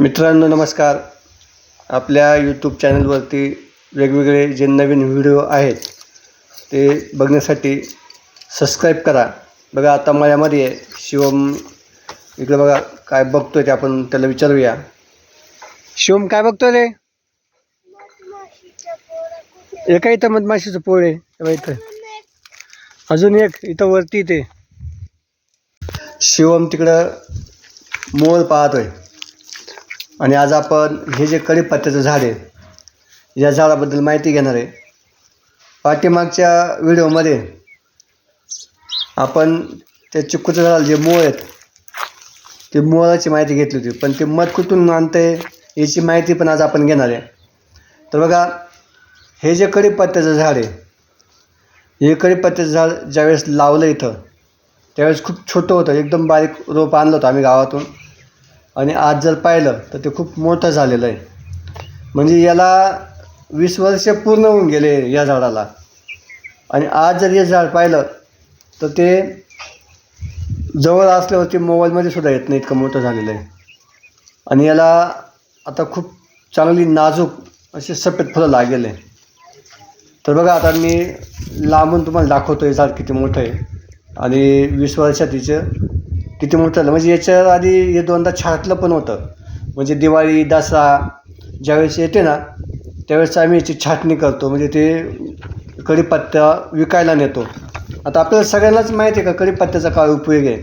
मित्रांनो नमस्कार. आपल्या यूट्यूब चॅनलवरती वेगवेगळे जे नवीन व्हिडिओ आहेत ते बघण्यासाठी सबस्क्राईब करा. बघा आता माझ्यामध्ये आहे शिवम इकडे बघा काय बघतोय ते आपण त्याला विचारूया. शिवम काय बघतोय रे? एका इथं मधमाशीचं पोळ आहे. इथं. अजून एक इथं वरती ते. शिवम तिकडं मोर पाहतोय. आणि आज आपण हे जे कढीपत्त्याचं झाड आहे या झाडाबद्दल माहिती घेणार आहे. पाठीमागच्या व्हिडिओमध्ये आपण त्या चिक्कूचं झाडाला जे मोळ आहेत ते मोळाची माहिती घेतली होती. पण ते मध कुठून आणते याची माहिती पण आज आपण घेणार आहे. तर बघा हे जे कढीपत्त्याचं झाड आहे हे कढीपत्त्याचं झाड ज्यावेळेस लावलं इथं त्यावेळेस खूप छोटं होतं. एकदम बारीक रोप आणलं होतं आम्ही गावातून. आणि आज जर पाहिलं तर ते खूप मोठं झालेलं आहे. म्हणजे याला वीस वर्ष पूर्ण होऊन गेले या झाडाला. आणि आज जर हे झाड पाहिलं तर ते जवळ असल्यावरती मोबाईलमध्ये सुद्धा येत नाही इतकं मोठं झालेलं आहे. आणि याला आता खूप चांगली नाजूक अशी सफेद फुलं लागेल आहे. तर बघा आता मी लांबून तुम्हाला दाखवतो हे झाड किती मोठं आहे. आणि वीस वर्षात तिचं किती मोठं म्हणजे याच्या आधी हे दोनदा छाटलं पण होतं. म्हणजे दिवाळी दसरा ज्यावेळेस येते ना त्यावेळेस आम्ही याची छाटणी करतो. म्हणजे ते कढीपत्ता विकायला नेतो. आता आपल्याला सगळ्यांनाच माहिती आहे का कढीपत्त्याचा काय उपयोग आहे?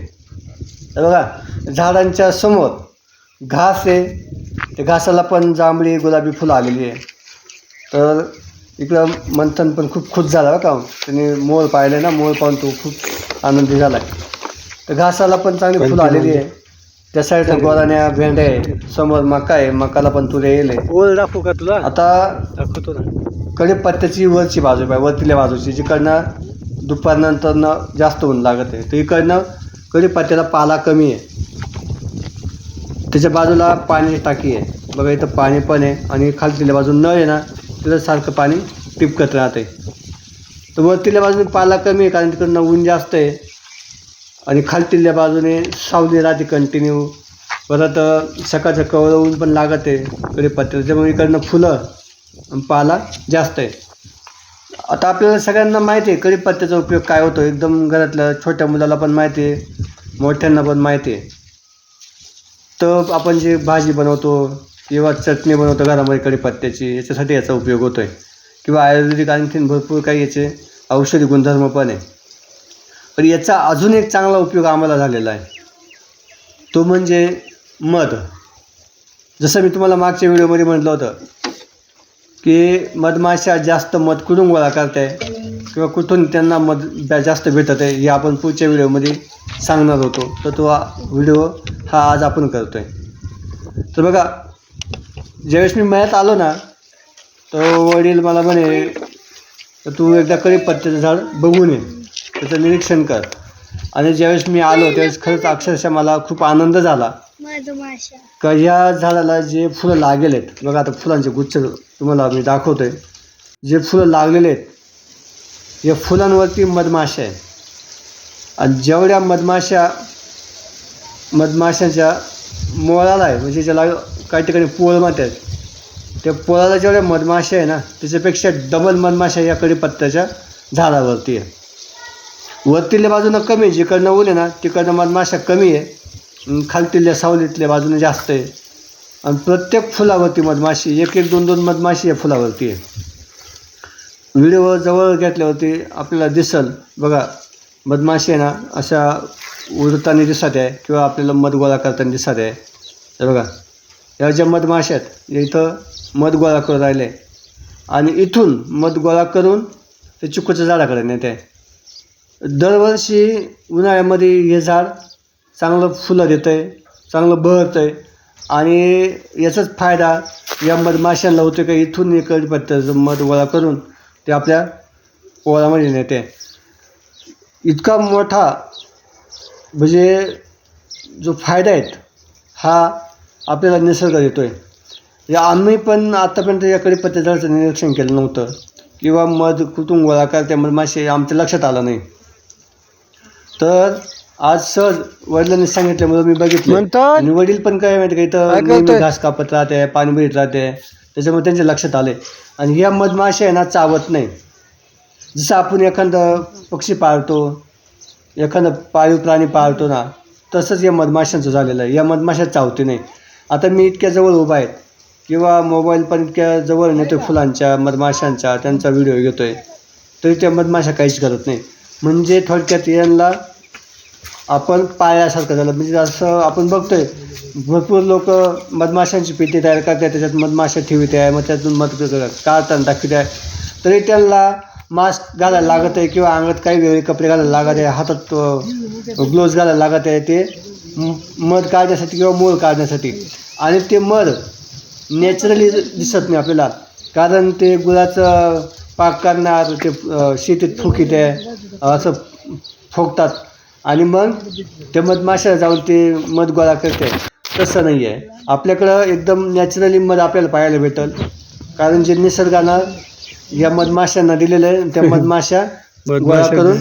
बघा झाडांच्या समोर घास आहे. त्या घासाला पण जांभळी गुलाबी फुलं आलेली आहे. तर इकडं मंथन पण खूप खुश झाला बरं का. त्यांनी मोर पाहिले ना मोर पाहून तो खूप आनंदी झाला आहे तर घासाला पण चांगली फुलं आलेली आहे. त्या साईडला गोराण्या भेंड्या आहे. समोर मका आहे. मकाला पण तुरे येईल ओल दाखवू का तुला? आता दाखवतो ना. कढीपत्त्याची वरची बाजू आहे वरतील्या बाजूची जिकडनं दुपारनंतरनं जास्त ऊन लागत आहे. तर इकडनं कढीपत्त्याला पाला कमी आहे. त्याच्या बाजूला पाण्याची टाकी आहे. बघा इथं पाणी पण आहे आणि खालतील्या बाजून नळ आहे ना तिथं सारखं पाणी टिपकत राहते तर वरतील्या बाजूने पाला कमी आहे कारण तिकडनं ऊन जास्त आहे. आणि खालतील्या बाजूने सावली राहते कंटिन्यू परत सकाळचं कवळ ऊन पण लागत आहे. कढीपत्त्याला त्यामुळे इकडनं फुलं पाला जास्त आहे. आता आपल्याला सगळ्यांना माहिती आहे कढीपत्त्याचा उपयोग काय होतो? एकदम घरातल्या छोट्या मुलाला पण माहिती आहे मोठ्यांना पण माहिती आहे. तर आपण जे भाजी बनवतो किंवा चटणी बनवतो घरामध्ये कढीपत्त्याची याच्यासाठी याचा उपयोग होतो आहे किंवा आयुर्वेदिक आणखीन भरपूर काही याचे औषधी गुणधर्म पण आहे. पण याचा अजून एक चांगला उपयोग आम्हाला झालेला आहे. तो म्हणजे मध. जसं मी तुम्हाला मागच्या व्हिडिओमध्ये म्हटलं होतं की मधमाशा जास्त मध कुठून गोळा करते किंवा कुठून त्यांना मध बॅ- जास्त भेटत आहे हे आपण पुढच्या व्हिडिओमध्ये सांगणार होतो. तर तो व्हिडिओ हा आज आपण करतो आहे तर बघा ज्यावेळेस मी मयात आलो ना तर वडील मला म्हणे तर तू एकदा कढीपत्त्याचं झाड बघून ये. त्याचं निरीक्षण कर. आणि ज्यावेळेस मी आलो त्यावेळेस खरंच अक्षरशः मला खूप आनंद झाला. का ह्या झाडाला जे फुलं लागलेले आहेत बघा आता फुलांचे गुच्छ तुम्हाला मी दाखवतोय. जे फुलं लागलेले आहेत या फुलांवरती मधमाशा आहे. आणि जेवढ्या मधमाशा मधमाशांच्या मोळाला आहे म्हणजे ज्याला काही ठिकाणी पोळ म्हणतात त्या पोळाला जेवढ्या मधमाशा आहे ना त्याच्यापेक्षा डबल मधमाशा या कडीपत्त्याच्या झाडावरती आहे. वरतील्या बाजूनं कमी आहे जिकडनं ऊन आहे ना तिकडनं मधमाशा कमी आहे. खालतील्या सावलीतल्या बाजूनं जास्त आहे. आणि प्रत्येक फुलावरती मधमाशी एक एक दोन दोन मधमाशी या फुलावरती आहे. व्हिडिओ जवळ घेतल्यावरती आपल्याला दिसल. बघा मधमाशी आहे ना अशा उडताना दिसत आहे किंवा आपल्याला मध गोळा करताना दिसत आहे. तर बघा या ज्या मधमाशा आहेत इथं मध गोळा करून राहिले. आणि इथून मध गोळा करून ते चिकूच्या झाडाकडे नेते दरवर्षी उन्हाळ्यामध्ये हे झाड चांगलं फुलं देतं आहे चांगलं बहरतं आहे आणि याचाच फायदा या मधमाशांना होतो का इथून एक कडीपत्त्याचं मध गोळा करून ते आपल्या ओळामध्ये नेते. इतका मोठा म्हणजे जो फायदा आहे हा आपल्याला निसर्ग देतो आहे या आम्ही पण आत्तापर्यंत या कडीपत्त्या झाडाचं निरीक्षण केलं नव्हतं. किंवा मध कुठून गोळा करते मधमाशी आमच्या लक्षात आलं नाही. तर आज सहज वडिलांनी सांगितल्यामुळे मी बघितलं म्हणतात आणि वडील पण काय माहिती का इथं काय नेहमी करतोय? घास कापत राहते पाणी भरीत राहते. त्याच्यामुळे त्यांच्या लक्षात आले आणि या मधमाशा आहे ना चावत नाही. जसं आपण एखादं पक्षी पाळतो एखादं पाळीव प्राणी पाळतो ना तसंच या मधमाशांचं झालेलं आहे. या मधमाशा चावते नाही. आता मी इतक्या जवळ उभा आहे किंवा मोबाईल पण इतक्या जवळ नेतो फुलांच्या मधमाशांच्या त्यांचा व्हिडिओ घेतोय तरी त्या मधमाशा काहीच करत नाही. म्हणजे थोडक्यात यांना आपण पाळल्यासारखं झालं. म्हणजे असं आपण बघतोय भरपूर लोक मधमाशांची पेटी तयार करतात त्याच्यात मधमाशा ठेवत आहे मग त्यातून मध काढताना दाखवत आहे. तरी त्यांना मास्क घालायला लागत आहे किंवा अंगात काही वेगळे कपडे घालायला लागत आहे हातात ग्लोव्ज घालायला लागत आहे ते मध काढण्यासाठी किंवा मूळ काढण्यासाठी. आणि ते मध नॅचरली दिसत नाही आपल्याला कारण ते गुळाचं पाक करणार ते शेतीत फुकीत आहे असं फोकतात आणि मग ते मधमाशा जाऊन ते मध गोळा करते. तसं नाही आहे. आपल्याकडं एकदम नॅचरली मध आपल्याला पाहायला भेटेल. कारण जे निसर्गानं या मधमाशांना दिलेलं आहे त्या मधमाशा गोळा करून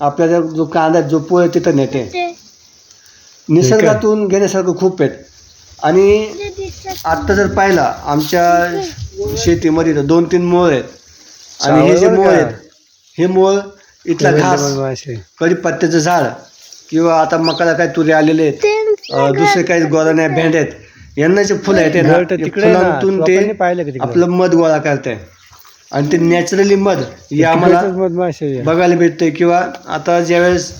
आपल्याला जो कांदा जो पोळ तिथं नेते. निसर्गातून घेण्यासारखं खूप आहेत. आणि आत्ता जर पाहिला आमच्या शेतीमध्ये तर दोन तीन मोळ आहेत. आणि हे जे मोळ आहेत हे मोळ इथला घास कढीपत्त्याचं झाड किंवा आता मकाला काय तुरे आलेले आहेत अं, दुसरे काही गोराण्या भेंड आहेत यांना जे फुलं आहेत ना, घरट या तिकडे ना, फुलांतून तू पाहिलं का तिकडे? आपलं मध गोळा करते आणि ते नॅचरली मध हे आम्हाला बघायला भेटते किंवा आता ज्यावेळेस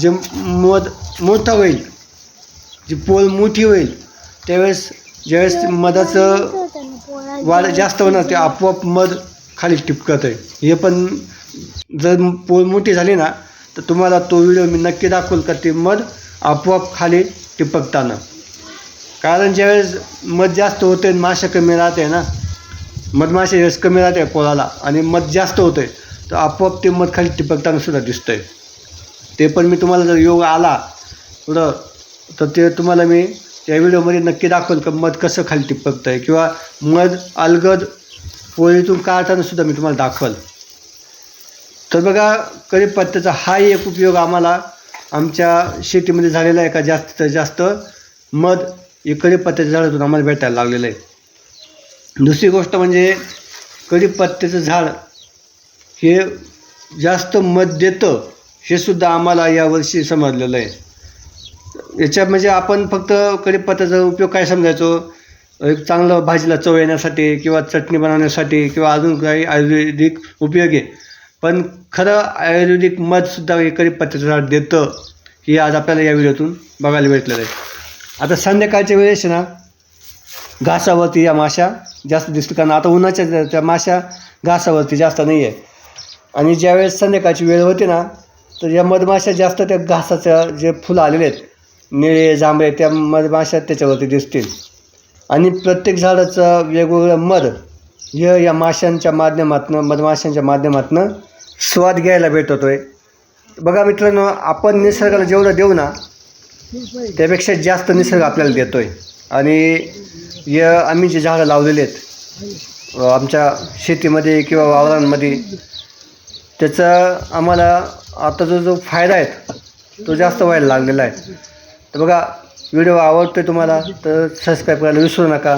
जे मध मोठा होईल जी पोल मोठी होईल त्यावेळेस ज्यावेळेस मधाचं वाढ जास्त होणार ते आपोआप मध खाली टिपकत आहे. हे पण जर पोल मोठी झाली ना तर तुम्हाला तो व्हिडिओ मी नक्की दाखवेल का ते मध आपोआप खाली टिपकताना. कारण ज्यावेळेस मध जास्त होते आणि माशा कमी राहते ना मधमाशा रस कमी राहते पोळाला आणि मध जास्त होते तर आपोआप ते मध खाली टिपकताना सुद्धा दिसतंय. ते पण मी तुम्हाला जर योग आला थोडं तर ते तुम्हाला मी त्या व्हिडिओमध्ये नक्की दाखवेल का मध कसं खाली टिपकतं आहे किंवा मध अलगद पोळीतून काढताना सुद्धा मी तुम्हाला दाखवल. तर बघा कढीपत्त्याचा हा एक उपयोग आम्हाला आमच्या शेतीमध्ये झालेला आहे का जास्तीत जास्त. मध हे कढीपत्त्याच्या झाडातून आम्हाला भेटायला लागलेलं आहे. दुसरी गोष्ट म्हणजे कढीपत्त्याचं झाड हे जास्त मध देतं हे सुद्धा आम्हाला यावर्षी समजलेलं आहे. याच्या म्हणजे आपण फक्त कढीपत्त्याचा उपयोग काय समजायचो? एक चांगलं भाजीला चव येण्यासाठी किंवा चटणी बनवण्यासाठी किंवा अजून काही आयुर्वेदिक उपयोगी आहे. पण खरं आयुर्वेदिक मधसुद्धा हे कढीपत्त्याचं झाड देतं हे आज आपल्याला या व्हिडिओतून बघायला भेटलेलं आहे. आता संध्याकाळच्या वेळेस ना घासावरती या माशा जास्त दिसतील कारण आता उन्हाच्या त्या- माशा घासावरती जास्त नाही आहे. आणि ज्यावेळेस संध्याकाळची वेळ होती ना तर या मधमाशा जास्त त्या घासाच्या जे फुलं आलेले आहेत निळे जांभळे त्या मधमाशा त्याच्यावरती दिसतील. आणि प्रत्येक झाडाचं वेगवेगळं मध हे या माशांच्या माध्यमातनं मधमाशांच्या माध्यमातनं स्वाद घ्यायला भेटतो आहे बघा मित्रांनो आपण निसर्गाला जेवढं देऊ ना त्यापेक्षा जास्त निसर्ग आपल्याला देतो आहे आणि या आम्ही जे झाडं लावलेले आहेत आमच्या शेतीमध्ये किंवा वावरांमध्ये त्याचा आम्हाला आता जो जो फायदा आहे तो जास्त व्हायला लागलेला आहे. तर बघा व्हिडिओ आवडतोय तुम्हाला तर सबस्क्राईब करायला विसरू नका.